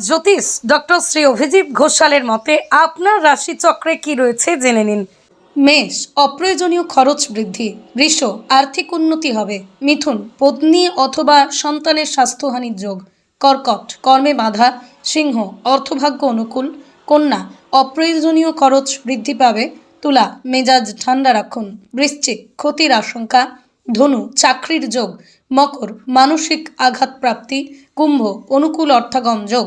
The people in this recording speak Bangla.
জ্যোতিষ ডক্টর শ্রী অভিজিৎ ঘোষালের মতে আপনার রাশিচক্রে কি রয়েছে জেনে নিন। মেষ, অপ্রয়োজনীয় খরচ বৃদ্ধি, বৃষ, আর্থিক উন্নতি হবে, মিথুন, পত্নী অথবা সন্তানের স্বাস্থ্যহানির যোগ, কর্কট, কর্মে বাধা, সিংহ, অর্থভাগ্য অনুকূল, কন্যা, অপ্রয়োজনীয় খরচ বৃদ্ধি পাবে, তুলা, মেজাজ ঠান্ডা রাখুন, বৃশ্চিক, ক্ষতির আশঙ্কা, ধনু, চাকরির যোগ, মকর, মানসিক আঘাত প্রাপ্তি কুম্ভ, অনুকূল অর্থাগম যোগ